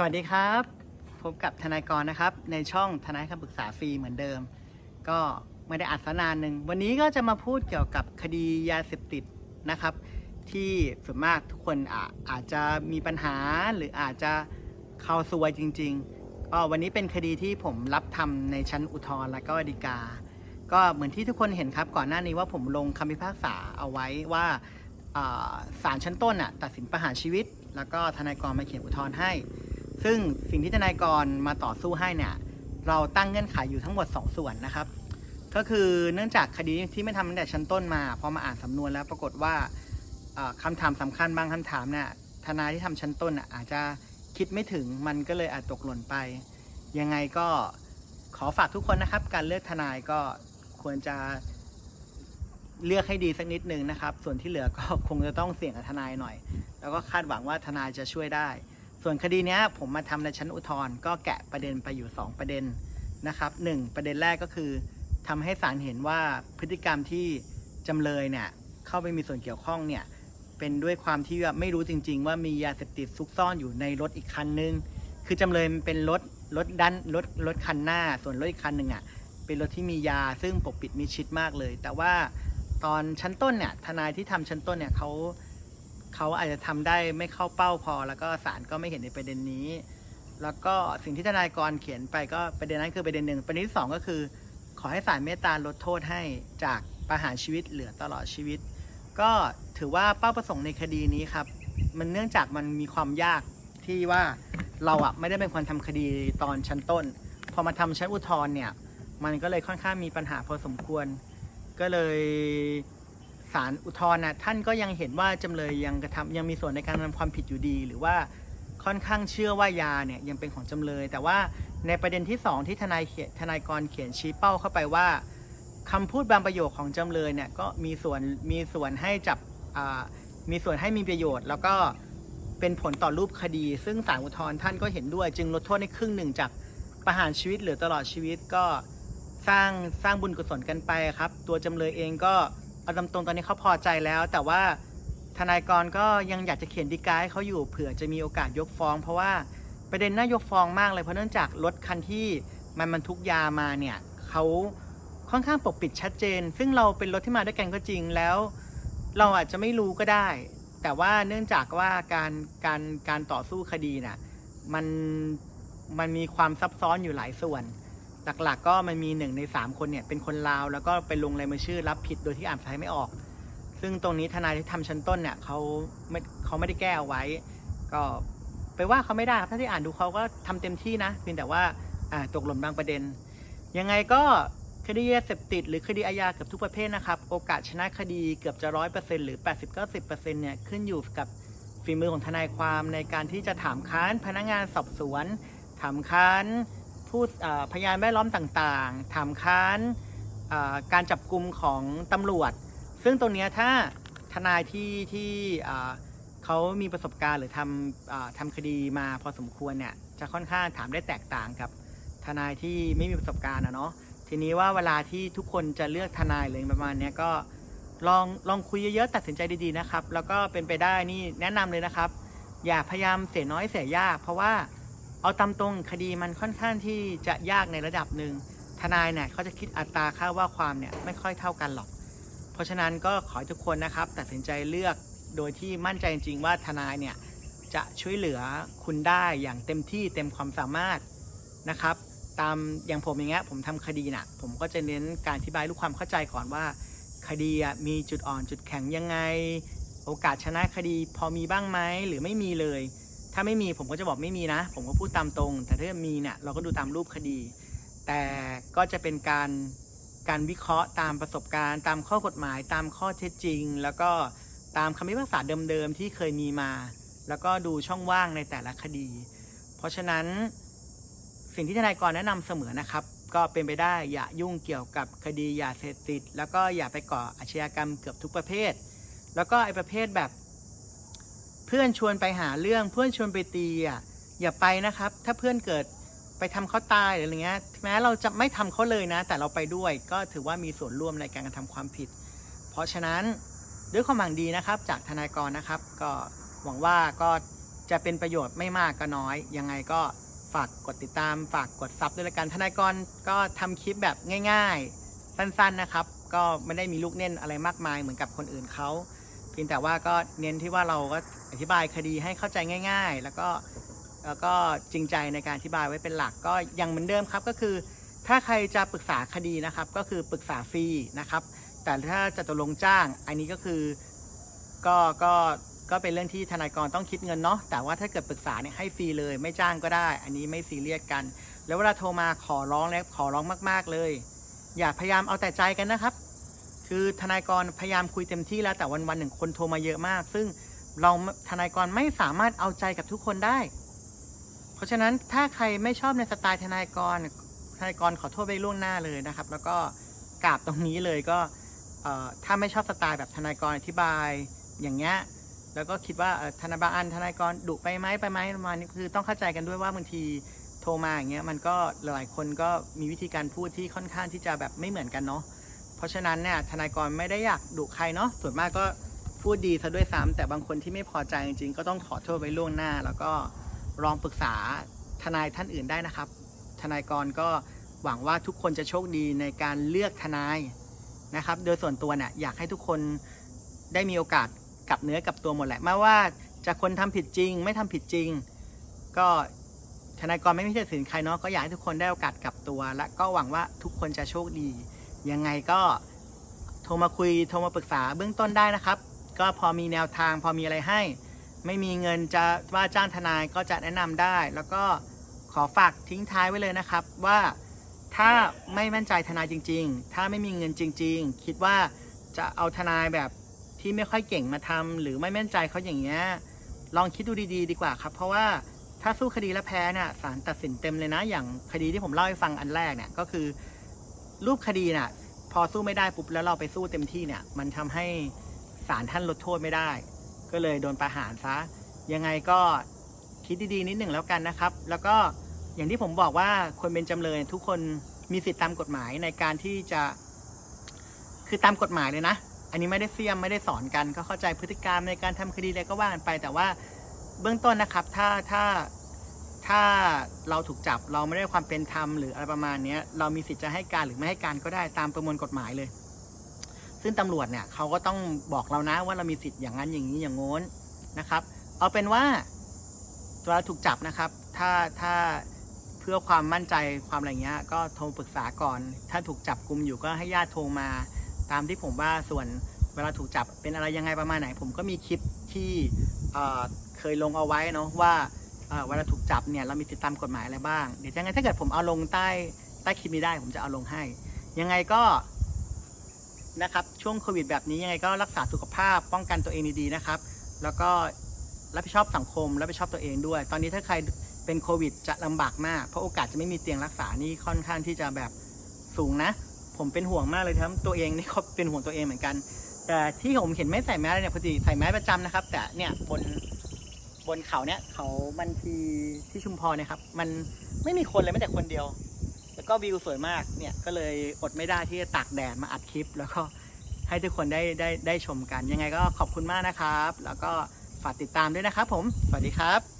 สวัสดีครับ พบกับทนายกรนะครับ ในช่องทนายคำปรึกษาฟรีเหมือนเดิม ก็ไม่ได้อัดสนานหนึ่ง วันนี้ก็จะมาพูดเกี่ยวกับคดียาเสพติดนะครับ ที่ส่วนมากทุกคนอาอาจจะมีปัญหาหรืออาจจะเข้าซวยจริงๆก็วันนี้เป็นคดีที่ผมรับทำในชั้นอุทธรณ์และก็ฎีกา ก็เหมือนที่ทุกคนเห็นครับก่อนหน้านี้ว่าผมลงคำพิพากษาเอาไว้ว่าศาลชั้นต้นตัดสินประหารชีวิต แล้วก็ทนายกรมาเขียนอุทธรณ์ให้ ซึ่งสิ่งที่ทนายกรมาต่อสู้ให้เนี่ย เราตั้งเงื่อนไขอยู่ทั้งหมด 2 ส่วนนะครับ ก็คือเนื่องจากคดีที่ไม่ทำตั้งแต่ชั้นต้นมา พอมาอ่านสำนวนแล้วปรากฏว่าอ่าคำถามสำคัญบางคำถามเนี่ยทนายที่ทำชั้นต้นน่ะอาจจะคิดไม่ถึงมันก็เลยอาจตกหล่นไป ยังไงก็ขอฝากทุกคนนะครับ การเลือกทนายก็ควรจะเลือกให้ดีสักนิดนึงนะครับ ส่วนที่เหลือก็คงจะต้องเสี่ยงกับทนายหน่อย แล้วก็คาดหวังว่าทนายจะช่วยได้ ส่วนคดีนี้ผมมาทำในชั้นอุทธรณ์ก็แกะประเด็นไปอยู่ 2 ประเด็นนะครับหนึ่งประเด็นแรกก็คือทำให้ศาลเห็นว่าพฤติกรรมที่จำเลยเนี่ยเข้าไปมีส่วนเกี่ยวข้องเนี่ยเป็นด้วยความที่ว่าไม่รู้จริง ๆ ว่ามียาเสพติดซุกซ่อนอยู่ในรถอีกคันนึง คือจำเลยมันเป็นรถรถด้านรถรถคันหน้า ส่วนรถอีกคันหนึ่งอะเป็นรถที่มียาซึ่งปกปิดมิดชิดมากเลย แต่ว่าตอนชั้นต้นเนี่ยทนายที่ทำชั้นต้นเนี่ยเขา เขาอาจจะทำได้ไม่เข้าเป้าพอ แล้วก็ศาลก็ไม่เห็นในประเด็นนี้ แล้วก็สิ่งที่ทนายกรเขียนไปก็ประเด็นนั้นคือประเด็นหนึ่งประเด็นที่สองก็คือ ขอให้ศาลเมตตาลดโทษให้จากประหารชีวิตเหลือตลอดชีวิต ก็ถือว่าเป้าประสงค์ในคดีนี้ครับ มันเนื่องจากมันมีความยากที่ว่าเราอะไม่ได้เป็นคนทำคดีตอนชั้นต้น พอมาทำชั้นอุทธรณ์เนี่ย มันก็เลยค่อนข้างมีปัญหาพอสมควร ก็เลย ศาลอุทธรณ์นะท่านก็ยังเห็นว่าจำเลยยังกระทำยังมีส่วนในการกระทำความผิดอยู่ดี หรือว่าค่อนข้างเชื่อว่ายาเนี่ยยังเป็นของจำเลย แต่ว่าในประเด็นที่สองที่ทนายเขียนทนายกรเขียนชี้เป้าเข้าไปว่าคำพูดบางประโยคของจำเลยเนี่ยก็มีส่วนมีส่วนให้จับมีส่วนให้มีประโยชน์ แล้วก็เป็นผลต่อรูปคดี ซึ่งศาลอุทธรณ์ท่านก็เห็นด้วย จึงลดโทษในครึ่งหนึ่งจากประหารชีวิตหลือตลอดชีวิตก็สร้างสร้างบุญกุศลกันไปครับ ตัวจำเลยเองก็ เอาตรงตอนนี้เขาพอใจแล้ว แต่ว่าทนายกรก็ยังอยากจะเขียนดีกาให้เขาอยู่เผื่อจะมีโอกาสยกฟ้อง เพราะว่าประเด็นน่ายกฟ้องมากเลยเพราะเนื่องจากรถคันที่มันบรรทุกยามาเนี่ยเขาค่อนข้างปกปิดชัดเจน ซึ่งเราเป็นรถที่มาด้วยกันก็จริงแล้ว เราอาจจะไม่รู้ก็ได้ แต่ว่าเนื่องจากว่าการการการต่อสู้คดีน่ะมันมันมีความซับซ้อนอยู่หลายส่วน หลักๆ ก็มันมีหนึ่งในสามคนเนี่ยเป็นคนลาว แล้วก็ไปลงลายมือชื่อรับผิดโดยที่อ่านภาษาไทยไม่ออก ซึ่งตรงนี้ทนายที่ทำชั้นต้นเนี่ยเขาไม่เขาไม่ได้แก้เอาไว้ ก็ไปว่าเขาไม่ได้ครับถ้าที่อ่านดูเขาก็ทำเต็มที่นะเพียงแต่ว่าอ่าตกหล่นบางประเด็น ยังไงก็คดียาเสพติดหรือคดีอาญาเกือบทุกประเภทนะครับโอกาสชนะคดีเกือบจะร้อยเปอร์เซ็นต์หรือ80-90%เนี่ยขึ้นอยู่กับฝีมือของทนายความในการที่จะถามค้านพนักงานสอบสวน ถามค้าน ผู้พยานแวดล้อมต่างๆ ถามค้านการจับกลุ่มของตำรวจ ซึ่งตรงเนี้ยถ้าทนายที่ที่เขามีประสบการณ์หรือทำอทำคดีมาพอสมควรเนี่ยจะค่อนข้างถามได้แตกต่างกับทนายที่ไม่มีประสบการณ์นะเนาะทีนี้ว่าเวลาที่ทุกคนจะเลือกทนายเลยประมาณเนี้ยก็ลองลองคุยเยอะๆตัดสินใจดีๆนะครับ แล้วก็เป็นไปได้นี่แนะนำเลยนะครับ อย่าพยายามเสียน้อยเสียยาก เพราะว่า เอาตามตรงคดีมันค่อนข้างที่จะยากในระดับหนึ่งทนายเนี่ยเขาจะคิดอัตราค่าว่าความเนี่ยไม่ค่อยเท่ากันหรอก เพราะฉะนั้นก็ขอให้ทุกคนนะครับ ตัดสินใจเลือกโดยที่มั่นใจจริง ๆ ว่าทนายเนี่ยจะช่วยเหลือคุณได้อย่างเต็มที่เต็มความสามารถนะครับ ตามอย่างผมอย่างเงี้ยผมทำคดีน่ะผมก็จะเน้นการอธิบายลูกความเข้าใจก่อนว่า คดีมีจุดอ่อนจุดแข็งยังไง โอกาสชนะคดีพอมีบ้างไหมหรือไม่มีเลย ถ้าไม่มีผมก็จะบอกไม่มีนะ ผมก็พูดตามตรง แต่ถ้ามีเนี่ยเราก็ดูตามรูปคดี แต่ก็จะเป็นการการวิเคราะห์ตามประสบการณ์ ตามข้อกฎหมายตามข้อเท็จจริง แล้วก็ตามคำพิพากษาเดิมๆที่เคยมีมา แล้วก็ดูช่องว่างในแต่ละคดี เพราะฉะนั้นสิ่งที่ทนายกรแนะนำเสมอนะครับ ก็เป็นไปได้อย่ายุ่งเกี่ยวกับคดียาเสพติด แล้วก็อย่าไปก่ออาชญากรรมเกือบทุกประเภท แล้วก็ไอ้ประเภทแบบ เพื่อนชวนไปหาเรื่องเพื่อนชวนไปตีอะอย่าไปนะครับ ถ้าเพื่อนเกิดไปทำเขาตายหรืออะไรเงี้ยแม้เราจะไม่ทำเขาเลยนะ แต่เราไปด้วยก็ถือว่ามีส่วนร่วมในการกระทำความผิด เพราะฉะนั้นด้วยความหวังดีนะครับ จากทนายกรนะครับ ก็หวังว่าก็จะเป็นประโยชน์ไม่มากก็น้อย ยังไงก็ฝากกดติดตาม ฝากกดซับด้วยละกันทนายกรก็ทำคลิปแบบง่าย ๆ สั้นๆนะครับ ก็ไม่ได้มีลูกเน้นอะไรมากมายเหมือนกับคนอื่นเขา พียงแต่ว่าก็เน้นที่ว่าเราก็อธิบายคดีให้เข้าใจง่าย ๆ แล้วก็แล้วก็จริงใจในการอธิบายไว้เป็นหลักก็ยังเหมือนเดิมครับก็คือ ถ้าใครจะปรึกษาคดีนะครับ ก็คือปรึกษาฟรีนะครับ แต่ถ้าจะตกลงจ้าง อันนี้ก็คือก็ก็ก็เป็นเรื่องที่ทนายกรต้องคิดเงินเนาะแต่ว่าถ้าเกิดปรึกษาเนี่ยให้ฟรีเลย ไม่จ้างก็ได้ อันนี้ไม่ซีเรียสกัน แล้วเวลาโทรมาขอร้องแล้วขอร้องมาก ๆเลย อย่าพยายามเอาแต่ใจกันนะครับ คือทนายกรพยายามคุยเต็มที่แล้วแต่วันวันๆหนึ่งคนโทรมาเยอะมาก ซึ่งเราทนายกรไม่สามารถเอาใจกับทุกคนได้ เพราะฉะนั้นถ้าใครไม่ชอบในสไตล์ทนายกรทนายกรขอโทษไปล่วงหน้าเลยนะครับ แล้วก็กราบตรงนี้เลยก็ถ้าไม่ชอบสไตล์แบบทนายกรอธิบายอย่างเงี้ยแล้วก็คิดว่าเอ่อทนาบาอันทนายกรดุไปไหมไปไหมประมาณนี้คือต้องเข้าใจกันด้วยว่าบางทีโทรมาอย่างเงี้ยมันก็หลายคนก็มีวิธีการพูดที่ค่อนข้างที่จะแบบไม่เหมือนกันเนาะ เพราะฉะนั้นเนี่ยทนายกรไม่ได้อยากดุใครเนาะส่วนมากก็พูดดีซะด้วยซ้ำแต่บางคนที่ไม่พอใจจริงๆ ก็ต้องขอโทษไว้ล่วงหน้า แล้วก็ลองปรึกษาทนายท่านอื่นได้นะครับ ทนายกรก็หวังว่าทุกคนจะโชคดีในการเลือกทนายนะครับ โดยส่วนตัวเนี่ยอยากให้ทุกคนได้มีโอกาสกลับเนื้อกลับตัวหมดแหละไม่ว่าจะคนทำผิดจริง ไม่ทำผิดจริง ก็ทนายกรไม่มีสิทธิ์ใครเนาะก็อยากให้ทุกคนได้โอกาสกลับตัว และก็หวังว่าทุกคนจะโชคดี ยังไงก็โทรมาคุยโทรมาปรึกษาเบื้องต้นได้นะครับ ก็พอมีแนวทางพอมีอะไรให้ ไม่มีเงินจะว่าจ้างทนายก็จะแนะนำได้ แล้วก็ขอฝากทิ้งท้ายไว้เลยนะครับว่าถ้าไม่มั่นใจทนายจริง ๆ ถ้าไม่มีเงินจริง ๆ คิดว่าจะเอาทนายแบบที่ไม่ค่อยเก่งมาทำหรือไม่มั่นใจเขาอย่างเงี้ยลองคิดดูดีๆ ดีกว่าครับ เพราะว่าถ้าสู้คดีแล้วแพ้เนี่ยศาลตัดสินเต็มเลยนะ อย่างคดีที่ผมเล่าให้ฟังอันแรกเนี่ยก็คือ รูปคดีน่ะ พอสู้ไม่ได้ปุ๊บแล้วเราไปสู้เต็มที่เนี่ย มันทำให้ศาลท่านลดโทษไม่ได้ ก็เลยโดนประหารซะ ยังไงก็คิดดีๆนิดหนึ่งแล้วกันนะครับ แล้วก็อย่างที่ผมบอกว่าคนเป็นจำเลยทุกคนมีสิทธิตามกฎหมายในการที่จะคือตามกฎหมายเลยนะ อันนี้ไม่ได้เสียมไม่ได้สอนกัน ก็เข้าใจพฤติกรรมในการทำคดีอะไรก็ว่ากันไป แต่ว่าเบื้องต้นนะครับ ถ้าถ้า ถ้าเราถูกจับเราไม่ได้ความเป็นธรรมหรืออะไรประมาณนี้เรามีสิทธิ์จะให้การหรือไม่ให้การก็ได้ตามประมวลกฎหมายเลย ซึ่งตำรวจเนี่ยเขาก็ต้องบอกเรานะว่าเรามีสิทธิ์อย่างนั้นอย่างนี้อย่างโน้นนะครับ เอาเป็นว่าตัวเราถูกจับนะครับ ถ้าถ้าเพื่อความมั่นใจความอะไรเงี้ย ก็โทรปรึกษาก่อน ถ้าถูกจับกลุมอยู่ก็ให้ญาติโทรมา ตามที่ผมว่าส่วนเวลาถูกจับเป็นอะไรยังไงประมาณไหน ผมก็มีคลิปที่เเคยลงเอาไว้เนาะว่า เวลาถูกจับเนี่ยเรามีสิทธิตามกฎหมายอะไรบ้าง เดี๋ยวยังไงถ้าเกิดผมเอาลงใต้ใต้คลิปนี้ได้ ผมจะเอาลงให้ ยังไงก็นะครับช่วงโควิดแบบนี้ยังไงก็รักษาสุขภาพป้องกันตัวเองดีๆนะครับ แล้วก็รับผิดชอบสังคมรับผิดชอบตัวเองด้วย ตอนนี้ถ้าใครเป็นโควิดจะลำบากมากเพราะโอกาสจะไม่มีเตียงรักษานี่ค่อนข้างที่จะแบบสูงนะ ผมเป็นห่วงมากเลยครับตัวเองนี่ก็เป็นห่วงตัวเองเหมือนกัน แต่ที่ผมเห็นไม่ใส่แมสเลยเนี่ยพอดีใส่แมสประจำนะครับ แต่เนี่ยบน บนเขาเนี้ยเขามันทีที่ชุมพรนะครับ มันไม่มีคนเลยแม้แต่คนเดียว แล้วก็วิวสวยมากเนี่ยก็เลยอดไม่ได้ที่จะตากแดดมาอัดคลิป แล้วก็ให้ทุกคนได้ได้ได้ชมกัน ยังไงก็ขอบคุณมากนะครับ แล้วก็ฝากติดตามด้วยนะครับผม สวัสดีครับ